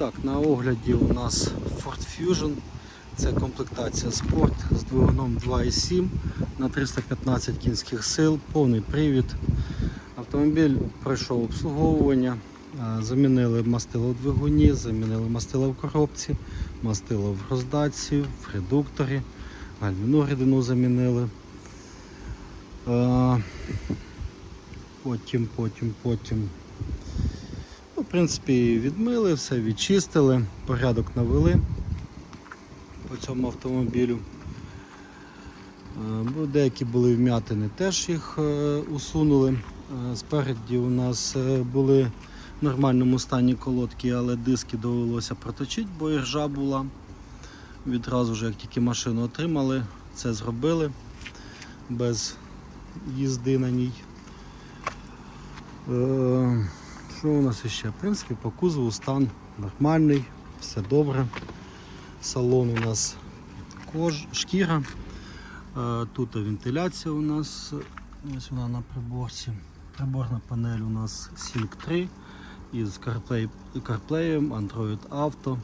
Так, на огляді у нас Ford Fusion. Це комплектація спорт з двигуном 2.7 на 315 кінських сил, повний привід. Автомобіль пройшов обслуговування, замінили мастило в двигуні, замінили мастило в коробці, мастило в роздатці, в редукторі, гальмівну рідину замінили. Потім, потім, потім принципі, відмили, все відчистили, порядок навели по цьому автомобілю. Е, Деякі були вм'ятини, теж їх е, усунули. Е, Спереді у нас були в нормальному стані колодки, але диски довелося проточити, бо і ржа була. Відразу ж, як тільки машину отримали, це зробили без їзди на ній. Що у нас ще? В принципі, по кузову стан нормальний, все добре. Салон у нас кож, шкіра. Е, Тут вентиляція у нас, ось вона на приборці. Приборна панель у нас Sync 3 із CarPlay, CarPlay Android Auto. Е,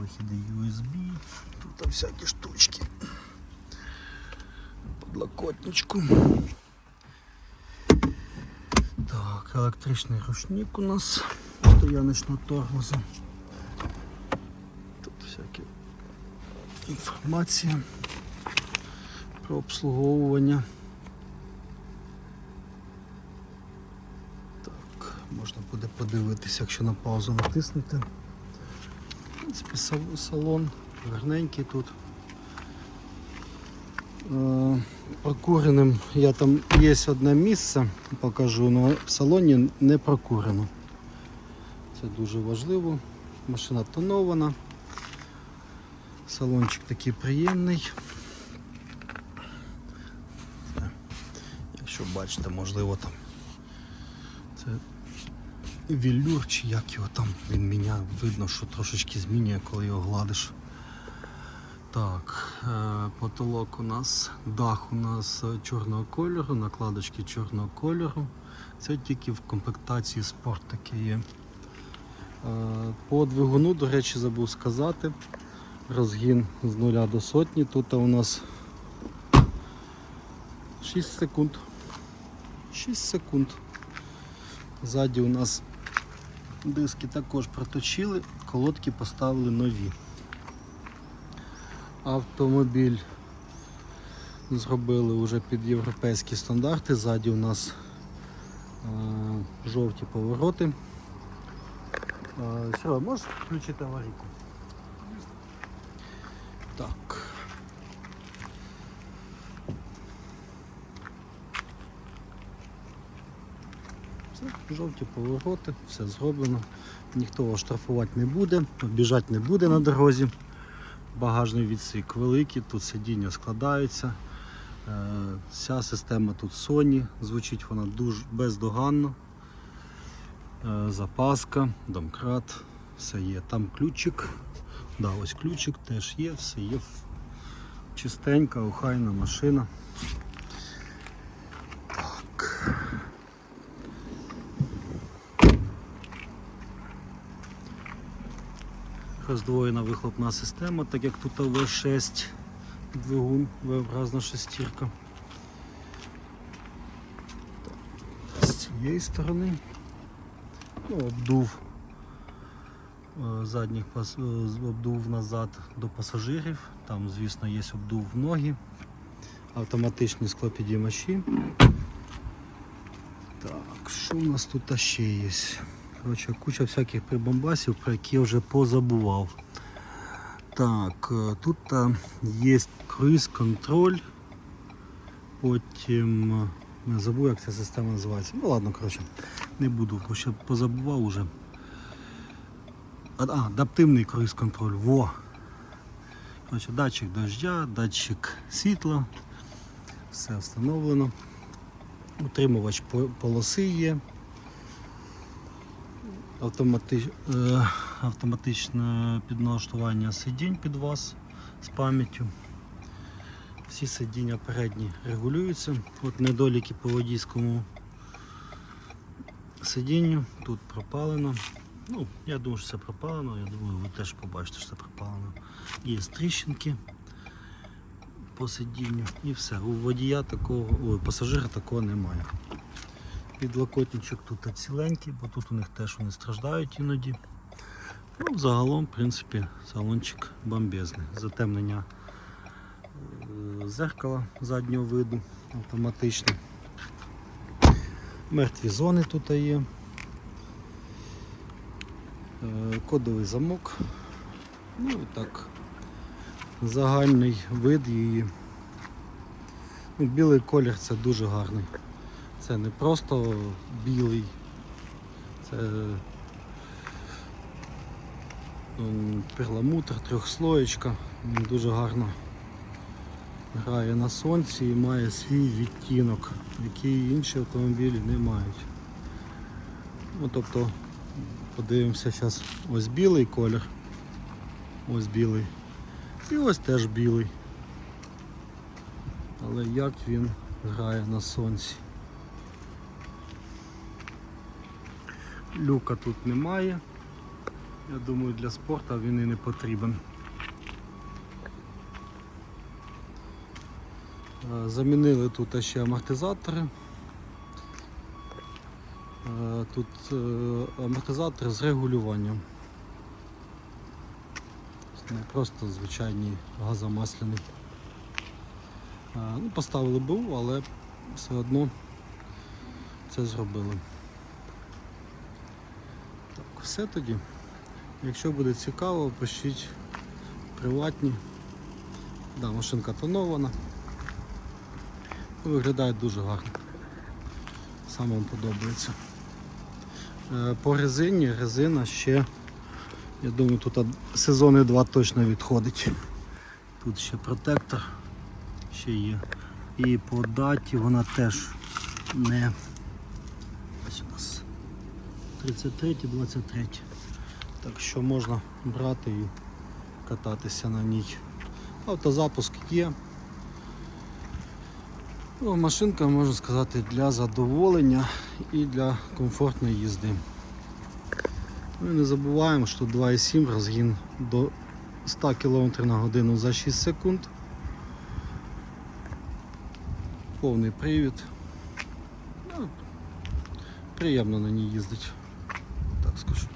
Вихіди USB, тут всякі штучки. Подлокотничку. Електричний рушник у нас стояночного тормозу. Тут всякі інформація про обслуговування. Так, можна буде подивитися, якщо на паузу натиснути. В салон гарненький тут. Е, Прокуреним я там є одне місце, покажу, але в салоні не прокурено. Це дуже важливо. Машина тонована. Салончик такий приємний. Якщо бачите, можливо там це вілюр чи як його там він міняє, видно, що трошечки змінює, коли його гладиш. Так, е, потолок у нас, дах у нас чорного кольору, накладочки чорного кольору. Це тільки в комплектації спорт таке є. Е, По двигуну, до речі, забув сказати. Розгін з 0 до сотні. Тут у нас 6 секунд. 6 секунд. Ззаді у нас диски також проточили, колодки поставили нові. Автомобіль зробили вже під європейські стандарти. Ззаді у нас е, жовті повороти. Е, Сергій, можеш включити аварійку? Так. Все, жовті повороти, все зроблено. Ніхто вас штрафувати не буде, обіжати не буде на дорозі. Багажний відсік великий, тут сидіння складаються. Е, Вся система тут Sony, звучить вона дуже бездоганно. Е, Запаска, домкрат, все є. Там ключик. Да, ось ключик теж є, все є. Чистенька, охайна машина. Роздвоєна вихлопна система, так як тут В6 двигун, V-образна шестірка. З цієї сторони ну, обдув е, задніх е, обдув назад до пасажирів. Там, звісно, є обдув в ноги, автоматичні склопідіймачі. Так, що у нас тут ще є? Коротше, куча всяких прибамбасів, про які я вже позабував. Так, е, тут є круїз-контроль. Потім е, не забув, як ця система називається. Ну ладно, коротше, не буду, бо ще позабував уже. А, адаптивний круїз-контроль. Во! Коротше, датчик дождя, датчик світла. Все встановлено. Утримувач полоси є. Автомати... е, автоматичне підналаштування сидінь під вас з пам'яттю. Всі сидіння передні регулюються. От недоліки по водійському сидінню. Тут пропалено. Ну, я думаю, що це пропалено, я думаю, ви теж побачите, що це пропалено. Є тріщинки по сидінню і все. У водія такого, ой, пасажира такого немає. Підлокотничок тут ціленький, бо тут у них теж вони страждають іноді. Ну, загалом, в принципі, салончик бомбезний. Затемнення е, зеркала заднього виду автоматичне. Мертві зони тут є. Е, Кодовий замок. Ну і так. Загальний вид її. Ну, білий колір це дуже гарний. Це не просто білий, це м, перламутр, трьохслоєчка. Він дуже гарно грає на сонці і має свій відтінок, який інші автомобілі не мають. Ну, тобто, подивимося зараз ось білий колір. Ось білий. І ось теж білий. Але як він грає на сонці. Люка тут немає. Я думаю, для спорту він і не потрібен. Е, Замінили тут ще амортизатори. Е, Тут е, амортизатори з регулюванням. Не просто звичайні газомасляні. Ну, поставили БУ, але все одно це зробили. Все тоді. Якщо буде цікаво, пишіть приватні. Да, машинка тонована. Виглядає дуже гарно. Сам вам подобається. Е, По резині резина ще, я думаю, тут сезони два точно відходить. Тут ще протектор ще є. І по даті вона теж не ось у нас 33, 23. Так що можна брати і кататися на ній. Автозапуск є. Ну, машинка, можна сказати, для задоволення і для комфортної їзди. Ну не забуваємо, що 2,7 розгін до 100 км на годину за 6 секунд. Повний привід. Ну, приємно на ній їздити. Так скажу.